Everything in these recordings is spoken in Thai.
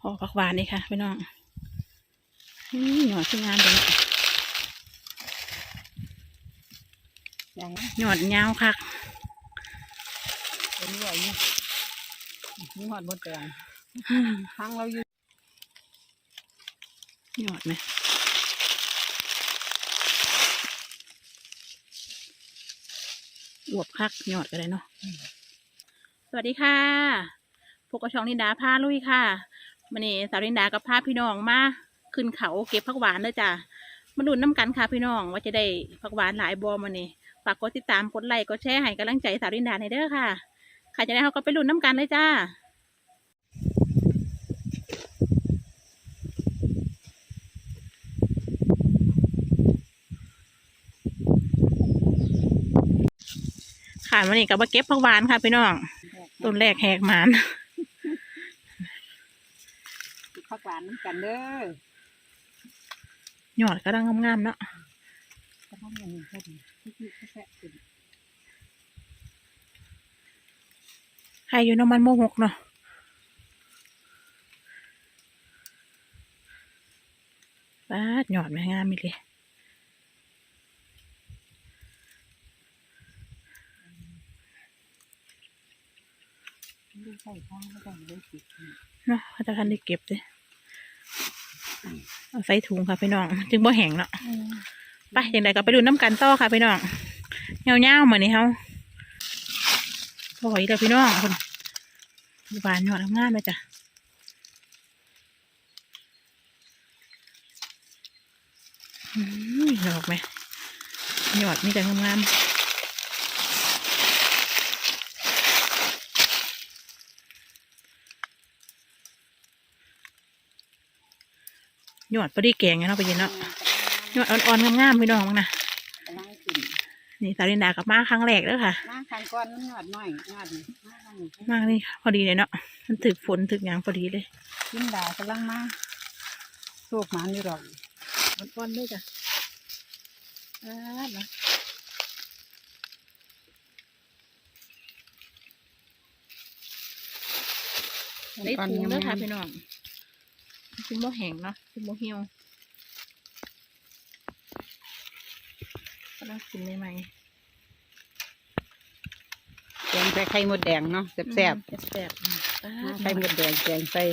พอผักหวานนี่ค่ะพี่น้องนี่หยอดที่งานตรงนี้อย่างหยอดยาวคักเป็นด้วยนี่มีหอดบดแดงทางเราอยู่หยอดไหมอวบคักหยอดกันเลยเนาะสวัสดีค่ะพวกกระชองลินดาพาลุยค่ะ มันนี่สาวลินดากับพาพี่น้องมาขึ้นเขาเก็บผักหวานเลยจ้ะมาดูน้ำกันค่ะพี่น้อง ว่าจะได้ผักหวานหลายบอมันนี่ฝากกดติดตามกดไลค์กดแชร์ให้กำลังใจสาวลินดาในอยเด้อค่ะใครจะได้เขาก็ไปลุ้นน้ำกันเลยจ้าค่ะวันนี้ก็มาเก็บผักหวานค่ะพี่น้องต้นแรกแหกหมาน ผัก หวานน้ำกันเด้อหยอดก็ดังงามๆเนาะจะทำอย่างนี้ก็ดีที่ที่แค่ขึ้นใครอยู่น้ำมันโมหกเนาะบาดหยอดแม่งามอีกเลยดูใส่ข้างก็ได้เลยสิเนาะเขาจะทันได้เก็บเลย เอาใส่ถุงค่ะพี่น้อง จึงบ่แห้งเนาะไปอย่างไรก็ไปดูน้ำกันต่อค่ะพี่น้องเงาๆเหมือนนี้เขาพออีกแล้วพี่น้องคนหวานหยอดงามๆเลยจ้ะอืมดอกไหมหยอดมีแต่งามๆ ยอดพอดีแกงไงเนาะไปยินเนาะหยอดอ่อนๆงามๆพี่น้องมั้งนะกำลังขึ้นนี่สาวลินดากับมาครั้งแรกแล้วค่ะมาทางก้อนมันหอดหน่อยหอดนี่มาทางนี้มากนี่พอดีเลยเนาะมันถึกฝนถึกหยางพอดีเลยกินดากำลังมาโชคมันอยู่หรอกอ่อนๆเลยจ้ะอ่านะได้ถุงเด้อค่ะพี่น้อง ถุงโมแห้งเนาะถุงโมเหี่ยวก็ต้องกินใหม่แกงใส่ไข่มดแดงเนาะๆแซ่บแซ่บแซ่บๆอืมอ่าๆไข่มดแดงแกงใส่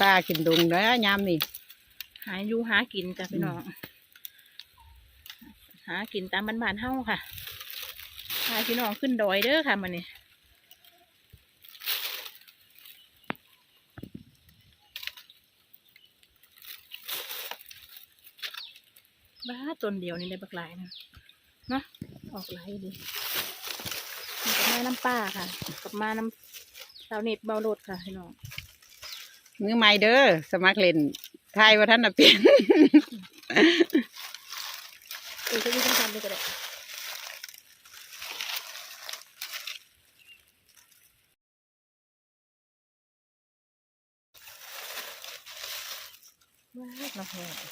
ป้ากินดุงเด้อยามนี่ หาอยู่หากินจ้ะพี่น้อง หากินตามบ้านๆเฮาค่ะพาพี่น้องขึ้นดอยเด้อค่ะมันนี่ ต้นเดียวนี่เลยบักหลายนะเนาะออกหลายดีนี่กับมาน้ำป้าค่ะ กับมาน้ำสาวเน็ตเบาโลดค่ะพี่น้องมือใหม่เด้อสมัครเล่นทายว่าท่านน่ะเปลี่ยนเออจะมีต้องทำเลยก็ได้ว้าวน้ำแห้งอั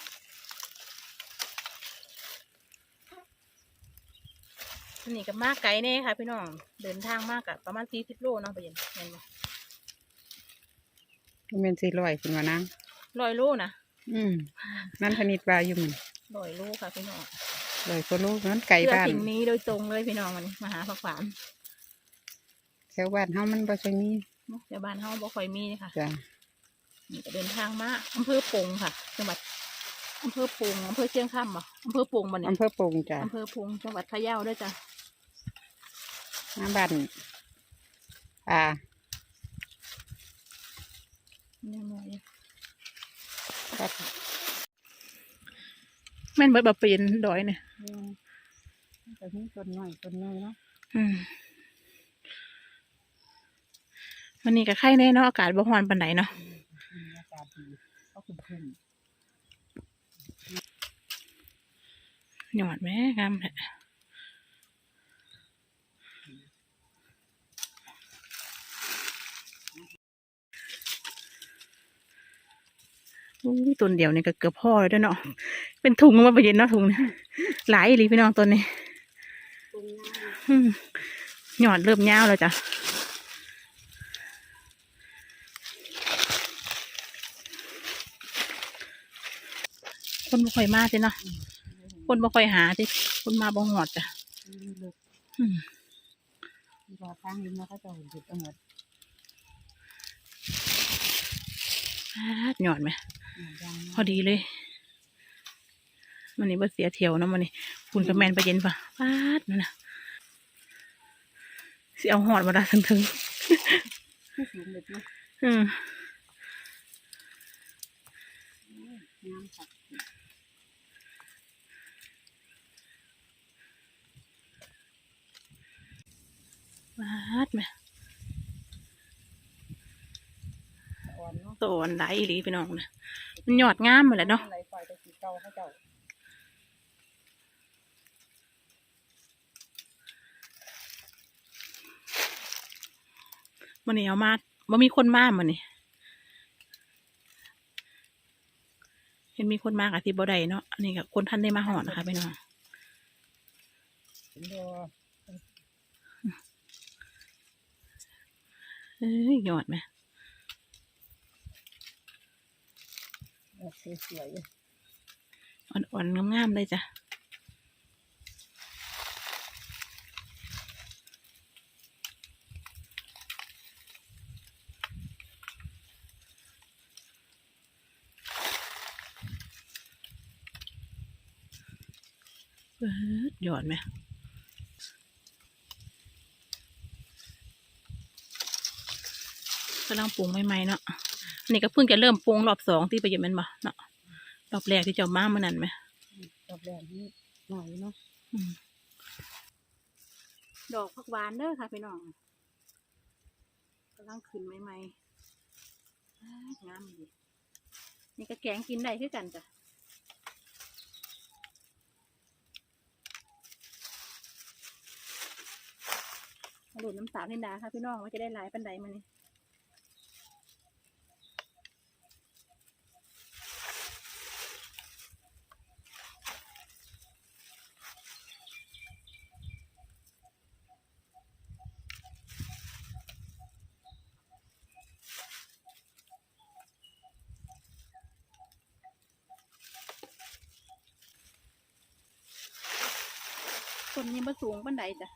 นนี้ก็มากไกลแน่ค่ะ พี่น้องเดินทางมากกับประมาณสี่สิบโลเนาะไปเย็นเห็นไหมมันเป็นสี่ร้อยคุณว่านังร้อยโลนะอืมนั่นธนิตว่าอยู่มันร้อยโลค่ะพี่น้องร้อยกว่าโลนั้นไก่เพื่อบ้านสิ่งนี้โดยตรงเลยพี่น้องมันมาหาผักหวานแถวบ้านเฮามันบ่ใช่มีเนาะแต่บ้านเฮาบ่ค่อยมีค่ะจ้ะนี่ก็เดินทางมาอำเภอปงค่ะจังหวัดอำเภอปงอำเภอเชียงคำบ่อำเภอปงบ่เนี่ยอำเภอปงจ้ะอำเภอปงจังหวัดพะเยาด้วยจ้ะ หน้าบ้านอ่านี่หน่อยครับแม่นเบิดบ่เปลี่ยนดอยเนี่ยอืมแต่นี่ต้นน้อยต้นน้อยเนาะอืมวันนี้ก็ไข่แน่เนาะอากาศบ่ร้อนปานใดเนาะอืมอากาศดีก็ขึ้นขึ้นหยอดแม่งามแท้อุ้ย ต้นเดียวเนี่ยก็เกือบพ่อเลยด้วยเนาะ เป็นถุงมาประเย็นเนาะถุงเนี่ยหลายเลยพี่น้องต้นนี้หยอดเริ่มยาแล้วจ้ะคนบ่ค่อยมาสิเนาะคนบ่ค่อยหาสิคนมาบ่หอดจ้ะรอข้งนี้มาก็จะหยุดหมดหยอดไหม พอดีเลยมันนี้บ่เสียเที่ยวเนาะมันนี่คุณกับแมนไปเย็นปะปาดนั่นน่ะสิเอาหอดมาได้ถึงถึงที่สูงเลยนะๆอืมงามสักปาดไหม อ่อนเนาะโตอันไหลอีหลีพี่น้องนะมันหยอดงามหมดแหละเนาะไหลไฟไปสีเก่าเขาเจ้ามันนี่เอามาบ่มีคนมามันนี่เห็นมีคนมากอะที่บ่ได้เนาะอันนี้กับคนท่านได้มาหอดนะคะพี่น้องเห็นบ่เอ้ยหยอดไหม เออสวยๆอ่อนๆงามๆเลยจ้ะเปิดหยอดไหมกำลังปรุงใหม่ๆเนาะ นนี้ก็เพิ่งจะเริ่มปรุงรอบสองที่ไปเย็นแมันบ่เนาะรอบแรกที่เจ้ามาเมื่อนั้นไหมดอกแดงนี่หน่อยเนาะอืมดอกผักหวานเด้อค่ะพี่น้องกำลังขึ้นใหม่ๆอ้ายงามดีนี่ก็แกงกินได้คือกันจ้ะมาดูดน้ำตาลให้ดาค่ะพี่น้องว่าจะได้หลายปันใดมานี่ สูงปันใดจ้ะ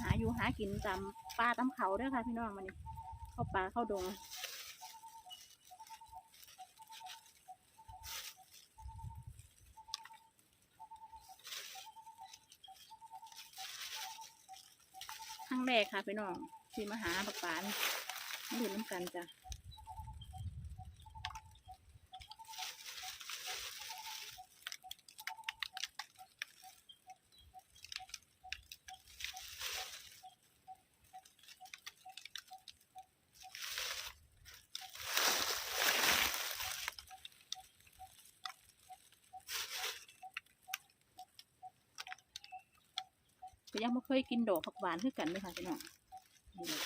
หาอยู่หากินตามป่าตามเขาด้วยค่ะพี่น้องมันนี่เข้าป่าเข้าดงครั้งแรกค่ะพี่น้องที่มาหาปลาปานมาดูน้ำกันจ้ะ ก็ยังไม่เคยกินดอกผักหวานคือกันเลยค่ะพี่น้องนี่เลย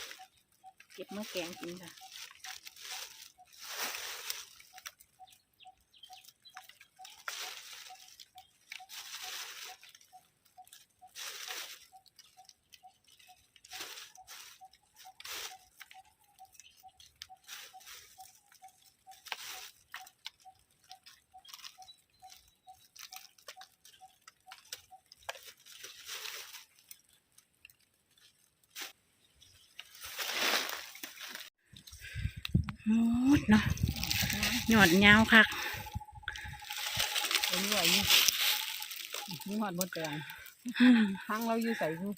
เก็บมาแกงกินค่ะ โอ้ยเนาะหยอดยาวคักเห็นไหวอยู่นี่หอดบดแดงทางเราอยู่ใส่อยู่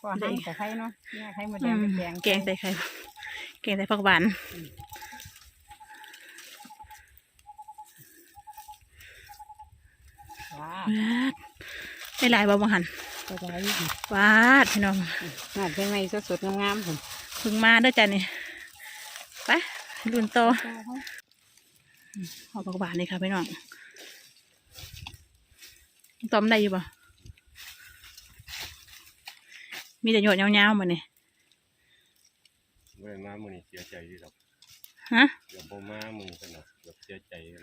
ก็ให้แต่ไข่เนาะเนี่ยไข่หมดแดงเป็นแดงแกงใส่ไข่แกงใส่ผักหวานว้าไม่หลายบ่บังหันก็ได้อยู่วาดพี่น้องหาดเป็นไงสดๆงามๆผมเพึ่งมาเด้อจ้ะนี่ ไปลุนโตเอาผักหวานเลยค่ะพี่น้องต้มได้อยู่ป่ะมีแต่หยอดยาวๆมาเนี่ยเมื่อมามึงนี่เสียใจดีหรอกฮะเดี๋ยวบ่มามึงกันนะเดี๋ยวเสียใจกัน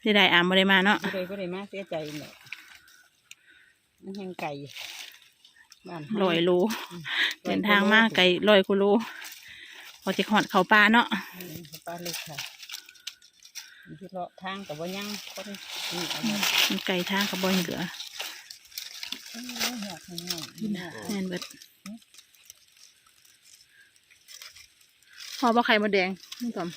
เสียดายอ่านมาได้มาเนาะก็เลยก็เลยมาเสียใจเนี่ยมันแห้งไก่บ้านลอยโลเดินทางมากไกลลอยกุโล พอจะหอดเขาป่าเนาะอืมป้าเล็กค่ะมันที่เลาะทางกับว่ายังคนนี่เอามามันไกลทางกับบอยเหลือโอ้ยอยากให้ง่ายนี่นะแม่นเบิดพอบ่ไข่มดแดงนี่ก่อน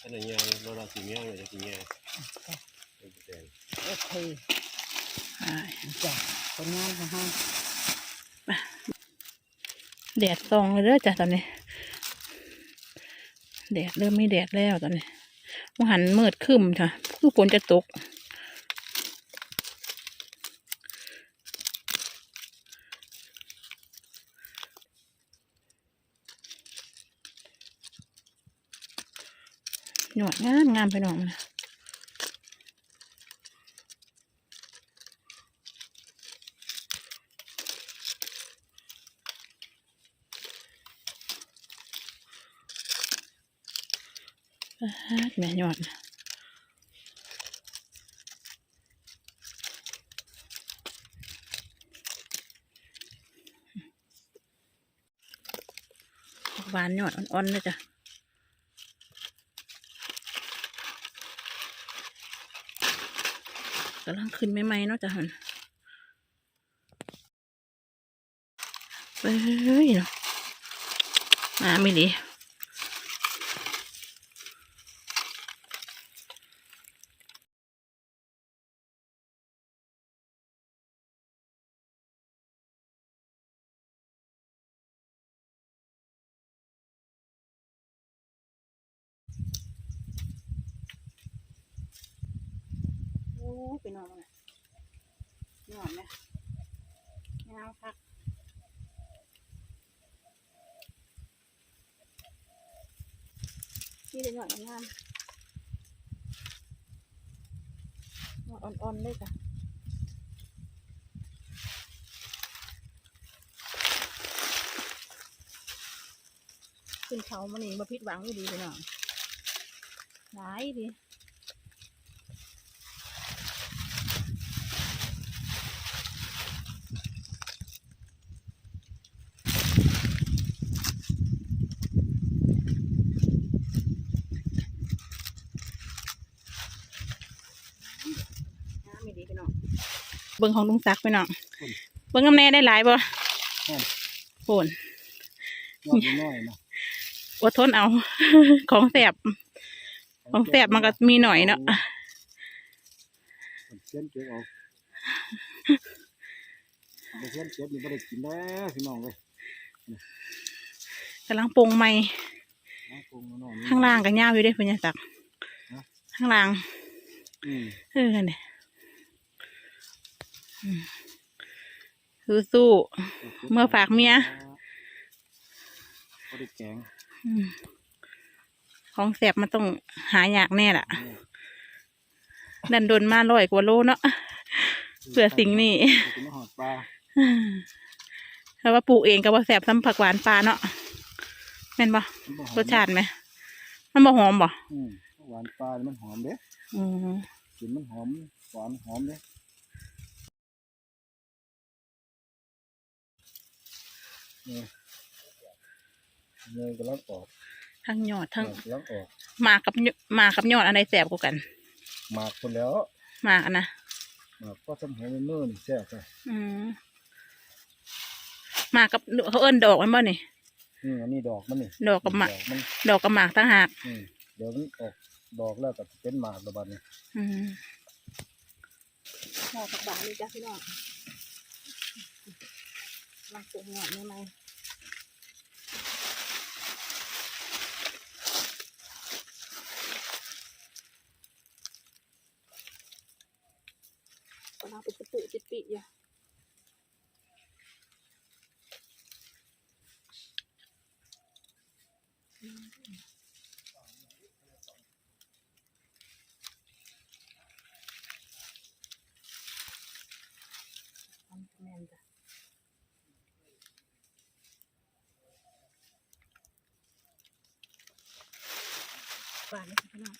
อันนี้ยางเราเราสีเงี้ยเลยจะสีเงี้ยเป็นแดงโอเคใช่จ้ะคนงานของเฮา แดดส่องเลยเด้อจ้ะตอนนี้ แดดเริ่มไม่แดดแล้วตอนนี้มหันมืดครึ้มค่ะคือฝนจะตกหนวดงามงามไปหน่องนะ แม่หยอดนหวานหยอดอ่อนๆเลยจ้ะกำลังขึ้นใหม่ๆเนาะจ้ะหันเฮ้ยเนาะมาไม่ดีโอ้ไปนอนเลยนอนไหมไม่เอาพัก นี่จะหน่อยงามหน่อยอ่อนๆเลยค่ะขึ้นเขามานี่มาพิษหวังดีไปหน่อยหลายดี น้ำไม่ดีพี่น้องเบิ้งของลุงซักพี่น้องเบิ้งกำแน่ได้หลายบ่โผนยอดน้อยนะอดทนเอา ของแสบของแสบมันก็มีหน่อยเนาะเส้นเก็บเอาเส้นเก็บนี่ไม่ได้กินแล้วพี่น้องเลยกำลังปรุงใหม่นะกงน้องข้างล่างก็ย่าวอยู่เด้เพื่อนสักข้างล่างอืมเออเนี่ย สู้สู้ๆเมื่อฝากเมียก็ได้แกงอืมของแสบมันต้องหายากแน่ล่ะ ดันโดนมาร้อยกว่าโลเนาะเพื่อสิ่งนี้กินหอดปลาเพราะว่าปลูกเองก็ว่าแสบซ้ำผักหวานปลาเนาะแม่นบ่มันบ่หอมรสชาติไหม มันบ่หอมบ่อืมหวานปลา มันหอมเด้อืมกลินมันหอมหวานหอมเด้ เนี่ยเนี่ยกำลังออกทั้งยอดทั้งเนี่ยกำลังออกหมากกับยหมากกับยอดอันใดแสบกว่ากัน หมากคนแล้วหมากอันนะหมากก็ทำให้มันเนิ่นแซ่บไปอืมหมากกับเขาเอิ้นดอกมันบ่นี่นี่อันนี้ดอกมันนี่ดอกกับหมากดมันดอกกับหมากต่างหากอืมเดี๋ยวมันออกดอกแล้วก็เป็นหมากระบาดนี่อืมดอกกับบาเลยจ้ะพี่น้อง มาปลูกหยอดใหม่ๆกำลังเป็นตะปุติดปีอย่าำแม่นจ้ะหวานเลยพี่น้อง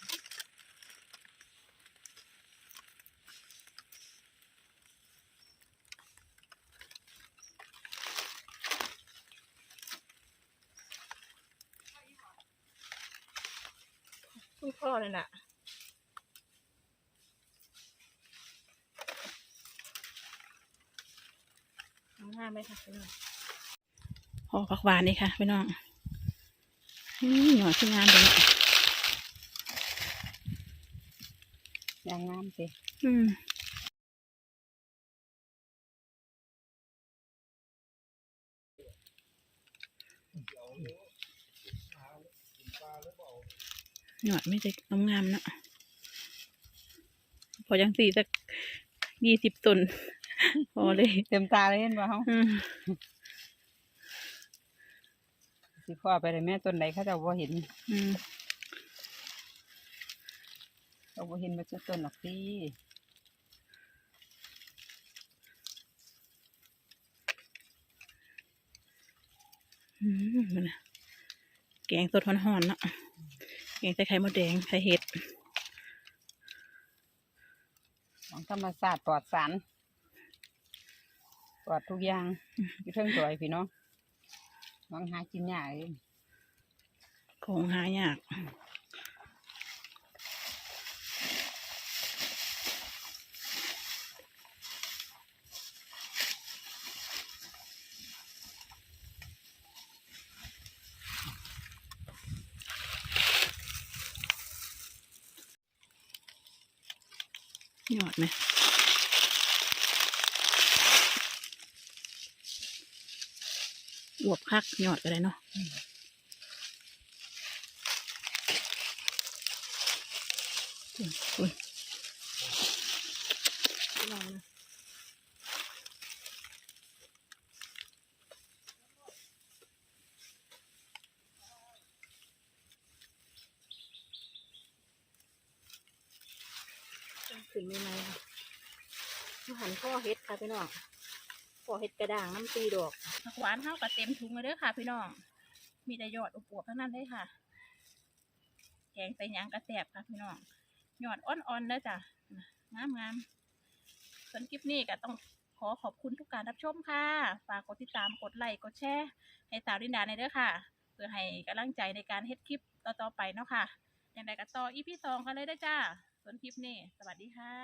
นี่พ่อเลยน่ะเอาหน้าไหมคะพี่น้องพอผักหวานนี่ค่ะพี่น้องนี่หน่อยที่งามเลยยางงามสิอืม หนวดไม่ได้งามๆเนอะพอยังสี่สักยี่สิบตนพอเลย เต็มตาเลยเห็นบ่เฮาอืมสิพ่อไปเลยแม่ต้นไหนเขาเจะบ่เห็นอืมเขาบ่เห็นมาจะต้นหรอกสิอืมมันน่ะแกงสดหอนๆเนาะ แกงใส่ไข่มดแดงใส่เห็ด ของธรรมศาสตร์ปลอดสารปลอดทุกอย่างอยู่เทิงสวยพี่น้องลองหากินยากเอง ของหายาก ยอดไหมอวบคักยอดก็ได้เนาะอุ้ยอุ้ยลองนะ ขึ้นไม่ไหมค่ะหันพ่อเฮ็ดค่ะพี่น้องพ่อเฮ็ดกระด่างน้ำตีดอกผักหวานเท่ากับเต็มถุงเลยเด้อค่ะ พี่น้อง มีแต่ยอดอุบวบๆทั้งนั้นเลยค่ะ แกงใส่ยางกระแสบค่ะพี่น้อง ยอดอ่อนๆเด้อจ้ะงามงามๆส่วนคลิปนี้ก็ต้องขอขอบคุณทุกการรับชมค่ะ ฝากกดติดตาม กดไลค์ กดแชร์ ให้สาวดินดาในเด้อค่ะ เพื่อให้กำลังใจในการเฮ็ดคลิปต่อๆไปเนาะค่ะ อย่างไรก็ต่ออีพีสองกันเลยเด้อจ้า นคลิปนี้ สวัสดีค่ะ